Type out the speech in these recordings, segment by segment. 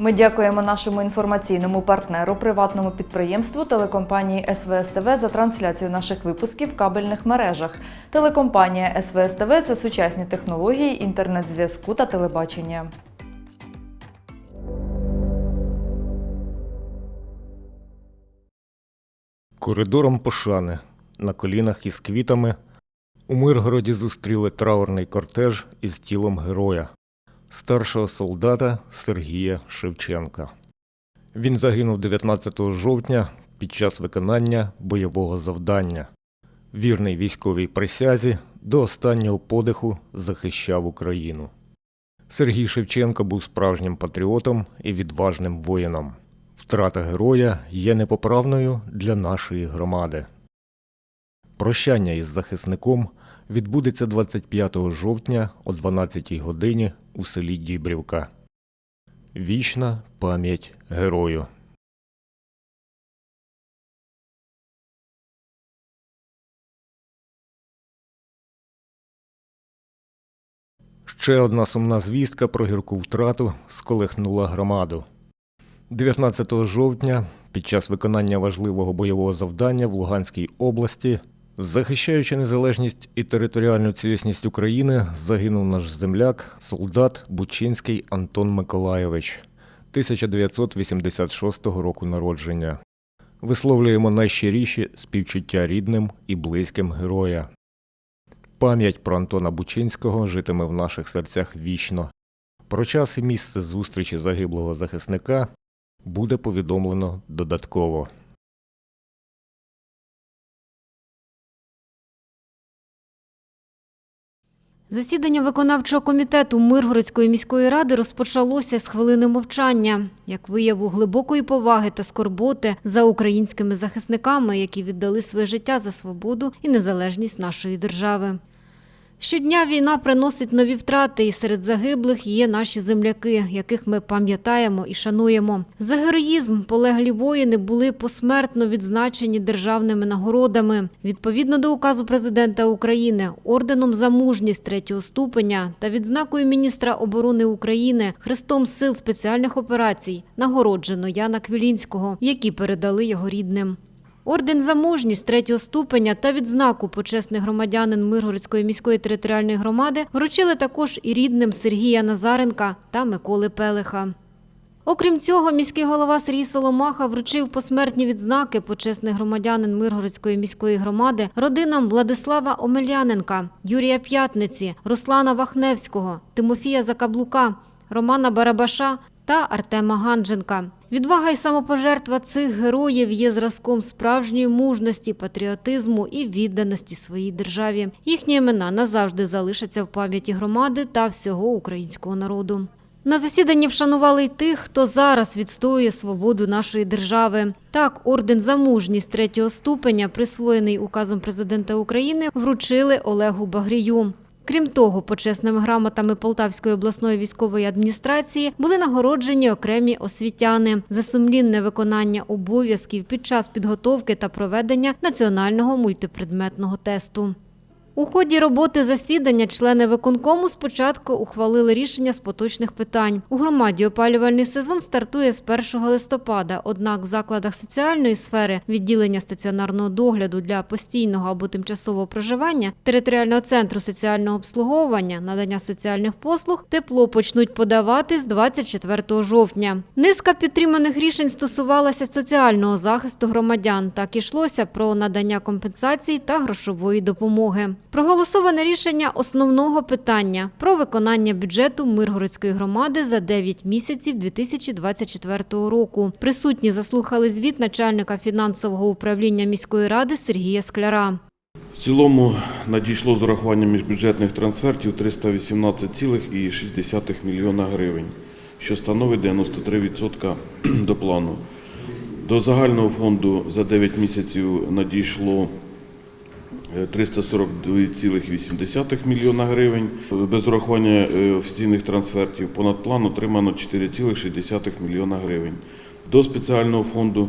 Ми дякуємо нашому інформаційному партнеру, приватному підприємству телекомпанії СВСТВ за трансляцію наших випусків в кабельних мережах. Телекомпанія СВСТВ це сучасні технології інтернет-зв'язку та телебачення. Коридором пошани, на колінах із квітами, у Миргороді зустріли траурний кортеж із тілом героя, старшого солдата Сергія Шевченка. Він загинув 19 жовтня під час виконання бойового завдання. Вірний військовій присязі до останнього подиху захищав Україну. Сергій Шевченко був справжнім патріотом і відважним воїном. Втрата героя є непоправною для нашої громади. Прощання із захисником відбудеться 25 жовтня о 12 годині у селі Дібрівка. Вічна пам'ять герою. Ще одна сумна звістка про гірку втрату сколихнула громаду. 19 жовтня, під час виконання важливого бойового завдання в Луганській області, захищаючи незалежність і територіальну цілісність України, загинув наш земляк, солдат Бучинський Антон Миколайович, 1986 року народження. Висловлюємо найщиріші співчуття рідним і близьким героя. Пам'ять про Антона Бучинського житиме в наших серцях вічно. Про час і місце зустрічі загиблого захисника буде повідомлено додатково. Засідання виконавчого комітету Миргородської міської ради розпочалося з хвилини мовчання, як вияву глибокої поваги та скорботи за українськими захисниками, які віддали своє життя за свободу і незалежність нашої держави. Щодня війна приносить нові втрати, і серед загиблих є наші земляки, яких ми пам'ятаємо і шануємо. За героїзм полеглі воїни були посмертно відзначені державними нагородами. Відповідно до указу президента України, орденом за мужність третього ступеня та відзнакою міністра оборони України Хрестом сил спеціальних операцій нагороджено Яна Квілінського, які передали його рідним. Орден за мужність третього ступеня та відзнаку почесний громадянин Миргородської міської територіальної громади вручили також і рідним Сергія Назаренка та Миколи Пелеха. Окрім цього, міський голова Сергій Соломаха вручив посмертні відзнаки почесний громадянин Миргородської міської громади родинам Владислава Омеляненка, Юрія П'ятниці, Руслана Вахневського, Тимофія Закаблука, Романа Барабаша та Артема Гандженка. Відвага і самопожертва цих героїв є зразком справжньої мужності, патріотизму і відданості своїй державі. Їхні імена назавжди залишаться в пам'яті громади та всього українського народу. На засіданні вшанували й тих, хто зараз відстоює свободу нашої держави. Так, орден за мужність третього ступеня, присвоєний указом президента України, вручили Олегу Багрію. Крім того, почесними грамотами Полтавської обласної військової адміністрації були нагороджені окремі освітяни за сумлінне виконання обов'язків під час підготовки та проведення національного мультипредметного тесту. У ході роботи засідання члени виконкому спочатку ухвалили рішення з поточних питань. У громаді опалювальний сезон стартує з 1 листопада. Однак в закладах соціальної сфери відділення стаціонарного догляду для постійного або тимчасового проживання, територіального центру соціального обслуговування, надання соціальних послуг тепло почнуть подавати з 24 жовтня. Низка підтриманих рішень стосувалася соціального захисту громадян. Так ішлося про надання компенсацій та грошової допомоги. Проголосоване рішення основного питання про виконання бюджету Миргородської громади за 9 місяців 2024 року. Присутні заслухали звіт начальника фінансового управління міської ради Сергія Скляра. В цілому надійшло з урахуванням міжбюджетних трансфертів 318,6 мільйона гривень, що становить 93% до плану. До загального фонду за 9 місяців надійшло 342,8 мільйона гривень. Без урахування е, офіційних трансфертів понад план отримано 4,6 мільйона гривень. До спеціального фонду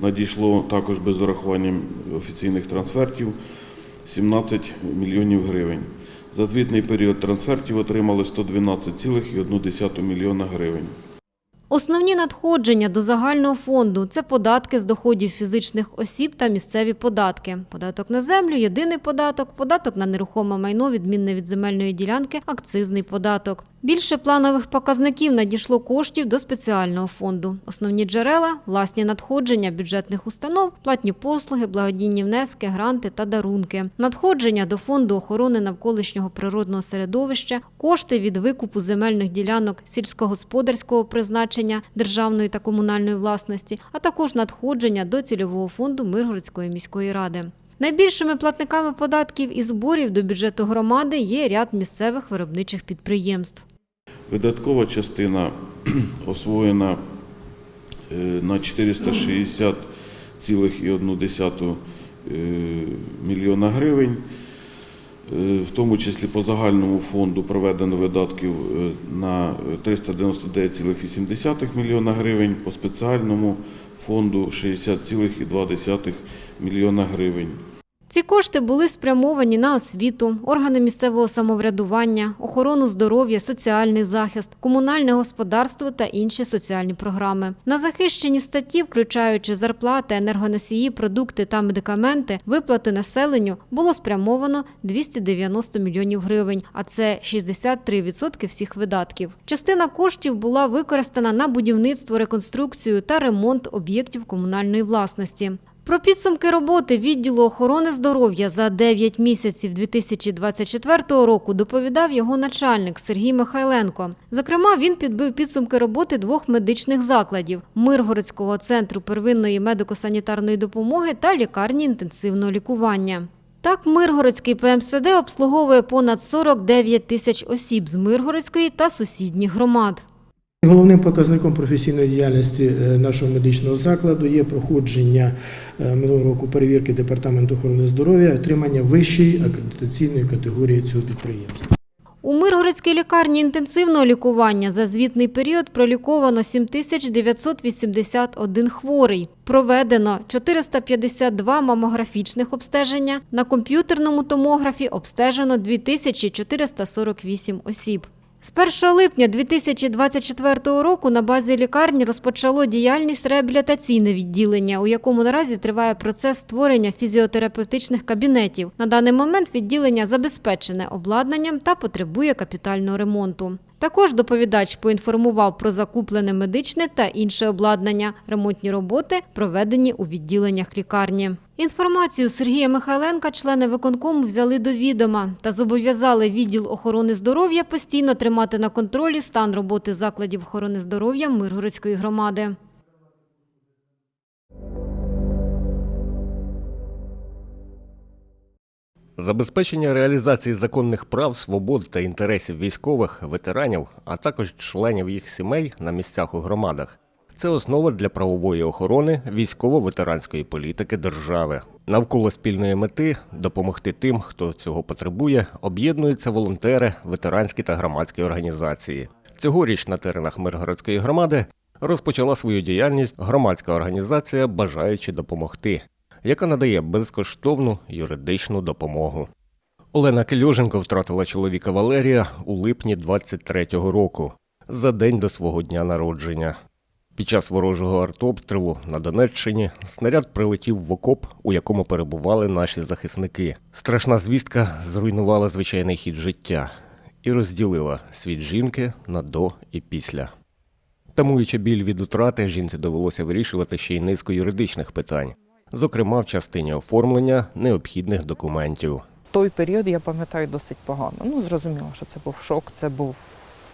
надійшло також без урахування офіційних трансфертів 17 мільйонів гривень. За звітний період трансфертів отримали 112,1 мільйона гривень. Основні надходження до загального фонду це податки з доходів фізичних осіб та місцеві податки. Податок на землю, єдиний податок, податок на нерухоме майно, відмінне від земельної ділянки, акцизний податок. Більше планових показників надійшло коштів до спеціального фонду. Основні джерела власні надходження бюджетних установ, платні послуги, благодійні внески, гранти та дарунки. Надходження до фонду охорони навколишнього природного середовища, кошти від викупу земельних ділянок сільськогосподарського призначення державної та комунальної власності, а також надходження до цільового фонду Миргородської міської ради. Найбільшими платниками податків і зборів до бюджету громади є ряд місцевих виробничих підприємств. Видаткова частина освоєна е, на 460,1 е, мільйона гривень. Е, В тому числі по загальному фонду проведено видатків на 399,8 мільйона гривень, по спеціальному фонду 60,2 мільйона гривень. Ці кошти були спрямовані на освіту, органи місцевого самоврядування, охорону здоров'я, соціальний захист, комунальне господарство та інші соціальні програми. На захищені статті, включаючи зарплати, енергоносії, продукти та медикаменти, виплати населенню було спрямовано 290 мільйонів гривень, а це 63% всіх видатків. Частина коштів була використана на будівництво, реконструкцію та ремонт об'єктів комунальної власності. Про підсумки роботи відділу охорони здоров'я за 9 місяців 2024 року доповідав його начальник Сергій Михайленко. Зокрема, він підбив підсумки роботи двох медичних закладів Миргородського центру первинної медико-санітарної допомоги та лікарні інтенсивного лікування. Так, Миргородський ПМСД обслуговує понад 49 тисяч осіб з Миргородської та сусідніх громад. Головним показником професійної діяльності е, нашого медичного закладу є проходження е, минулого року перевірки Департаменту охорони здоров'я, отримання вищої акредитаційної категорії цього підприємства. У Миргородській лікарні інтенсивного лікування за звітний період проліковано 7981 хворий. Проведено 452 мамографічних обстеження. На комп'ютерному томографі обстежено 2448 осіб. З 1 липня 2024 року на базі лікарні розпочало діяльність реабілітаційне відділення, у якому наразі триває процес створення фізіотерапевтичних кабінетів. На даний момент відділення забезпечене обладнанням та потребує капітального ремонту. Також доповідач поінформував про закуплене медичне та інше обладнання. Ремонтні роботи проведені у відділеннях лікарні. Інформацію Сергія Михайленка члени виконкому взяли до відома та зобов'язали відділ охорони здоров'я постійно тримати на контролі стан роботи закладів охорони здоров'я Миргородської громади. Забезпечення реалізації законних прав, свобод та інтересів військових, ветеранів, а також членів їх сімей на місцях у громадах це основа для правової охорони військово-ветеранської політики держави. Навколо спільної мети допомогти тим, хто цього потребує, об'єднуються волонтери, ветеранські та громадські організації. Цьогоріч на теренах Миргородської громади розпочала свою діяльність громадська організація Бажаючи допомогти, яка надає безкоштовну юридичну допомогу. Олена Кельоженко втратила чоловіка Валерія у липні 23-го року, за день до свого дня народження. Під час ворожого артобстрілу на Донеччині снаряд прилетів в окоп, у якому перебували наші захисники. Страшна звістка зруйнувала звичайний хід життя і розділила світ жінки на до і після. Тамуючи біль від утрати, жінці довелося вирішувати ще й низку юридичних питань, зокрема в частині оформлення необхідних документів. той період я пам'ятаю досить погано. Ну, зрозуміло, що це був шок, це був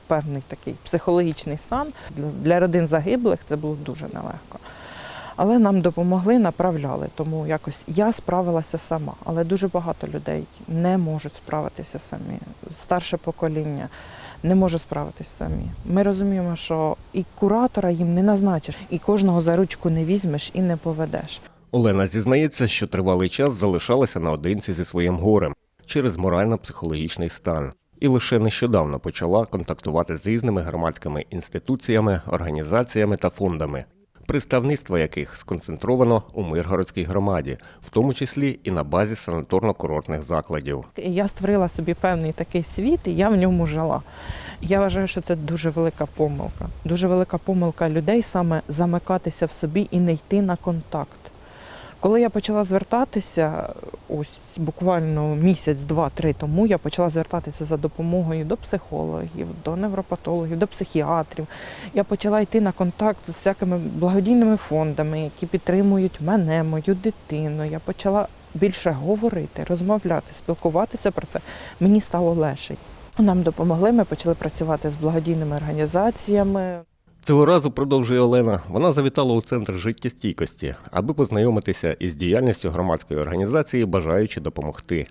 певний такий психологічний стан. Для, родин загиблих це було дуже нелегко. Але нам допомогли, направляли. Тому якось я справилася сама. Але дуже багато людей не можуть справитися самі. Старше покоління не може справитися самі. Ми розуміємо, що і куратора їм не назначиш, і кожного за ручку не візьмеш і не поведеш. Олена зізнається, що тривалий час залишалася наодинці зі своїм горем через морально-психологічний стан. І лише нещодавно почала контактувати з різними громадськими інституціями, організаціями та фондами. представництво яких сконцентровано у Миргородській громаді, в тому числі і на базі санаторно-курортних закладів. Я створила собі певний такий світ, і я в ньому жила. Я вважаю, що це дуже велика помилка. Дуже велика помилка людей саме замикатися в собі і не йти на контакт. Коли я почала звертатися, ось буквально місяць, два-три тому, я почала звертатися за допомогою до психологів, до невропатологів, до психіатрів. Я почала йти на контакт з всякими благодійними фондами, які підтримують мене, мою дитину. Я почала більше говорити, розмовляти, спілкуватися про це. Мені стало легше. Нам допомогли. Ми почали працювати з благодійними організаціями. Цього разу продовжує Олена. Вона завітала у центр життєстійкості, аби познайомитися із діяльністю громадської організації, бажаючи допомогти.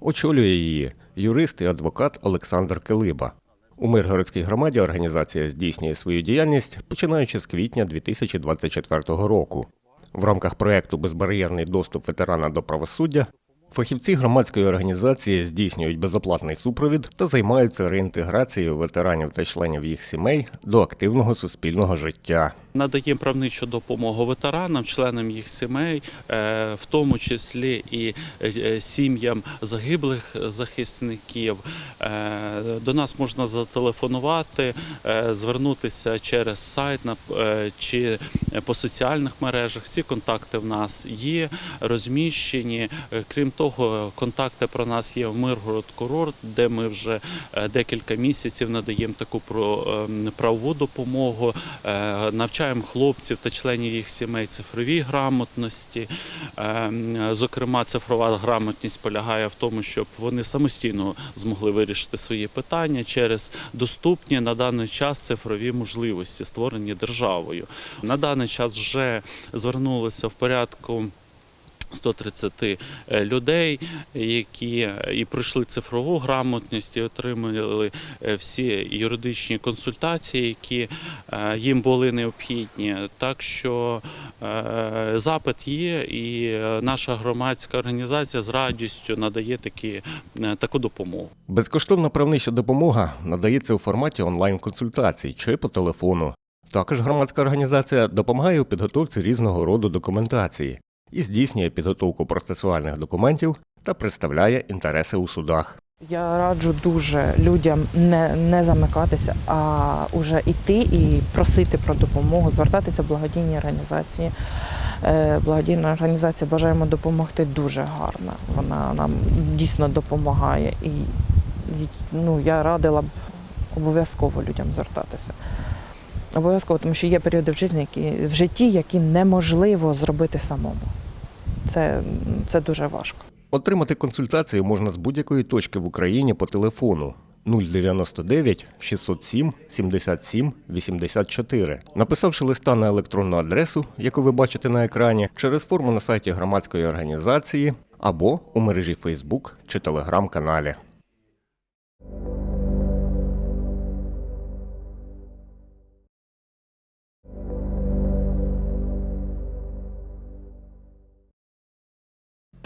Очолює її юрист і адвокат Олександр Килиба. У Миргородській громаді організація здійснює свою діяльність починаючи з квітня 2024 року. В рамках проекту Безбар'єрний доступ ветерана до правосуддя фахівці громадської організації здійснюють безоплатний супровід та займаються реінтеграцією ветеранів та членів їх сімей до активного суспільного життя. Надаємо правничу допомогу ветеранам, членам їх сімей, е, в тому числі і е, сім'ям загиблих захисників. Е, До нас можна зателефонувати, е, звернутися через сайт е, чи по соціальних мережах. Ці контакти в нас є, розміщені. Е, Крім того, контакти про нас є в Миргород Курорт, де ми вже е, декілька місяців надаємо таку ем, правову допомогу, е, навчаємо хлопців та членів їх сімей цифровій грамотності. Ем, Зокрема, цифрова грамотність полягає в тому, щоб вони самостійно змогли вирішити свої питання через доступні на даний час цифрові можливості, створені державою. На даний час вже звернулися в порядку. 130 е, людей, які е, і пройшли цифрову грамотність, і отримали е, всі юридичні консультації, які їм були необхідні. Так що запит є, і наша громадська організація з радістю надає такі, таку допомогу. Безкоштовна правнича допомога надається у форматі онлайн-консультацій чи по телефону. Також громадська організація допомагає у підготовці різного роду документації і здійснює підготовку процесуальних документів та представляє інтереси у судах. Я раджу дуже людям не, не замикатися, а вже йти і просити про допомогу, звертатися в благодійні організації. Е, Благодійна організація бажаємо допомогти дуже гарно. Вона нам дійсно допомагає. І і, ну, я радила б обов'язково людям звертатися. Обов'язково, тому що є періоди в житті, які, в житті, які неможливо зробити самому. Це, це дуже важко. Отримати консультацію можна з будь-якої точки в Україні по телефону 099 607 77 84, написавши листа на електронну адресу, яку ви бачите на екрані, через форму на сайті громадської організації або у мережі Facebook чи Telegram каналі.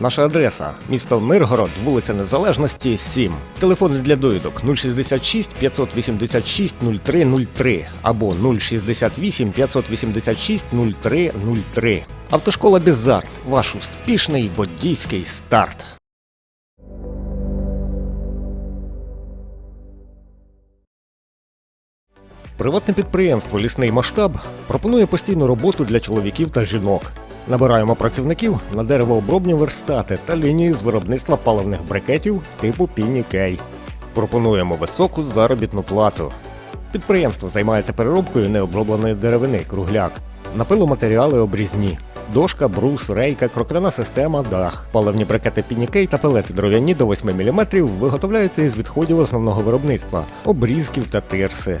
Наша адреса місто Миргород, вулиця Незалежності, 7. Телефони для довідок 066 586 0303 або 068 586 0303. Автошкола Бізарт. Ваш успішний водійський старт. Приватне підприємство Лісний масштаб пропонує постійну роботу для чоловіків та жінок. Набираємо працівників на деревообробні верстати та лінію з виробництва паливних брикетів типу Пінікей. Пропонуємо високу заробітну плату. Підприємство займається переробкою необробленої деревини кругляк, напиломатеріали обрізні, дошка, брус, рейка, крокляна система, дах. Паливні брикети Пінікей та пелети дров'яні до 8 мм виготовляються із відходів основного виробництва обрізків та тирси.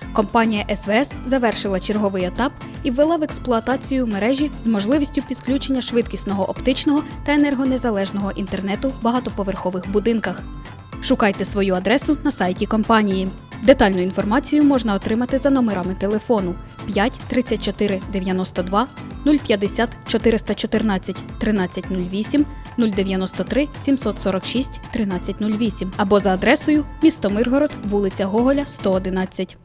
компанія СВС завершила черговий етап і ввела в експлуатацію мережі з можливістю підключення швидкісного оптичного та енергонезалежного інтернету в багатоповерхових будинках. Шукайте свою адресу на сайті компанії. Детальну інформацію можна отримати за номерами телефону 5 34 92 050 414 1308 093 746 1308 або за адресою місто Миргород, вулиця Гоголя, 111.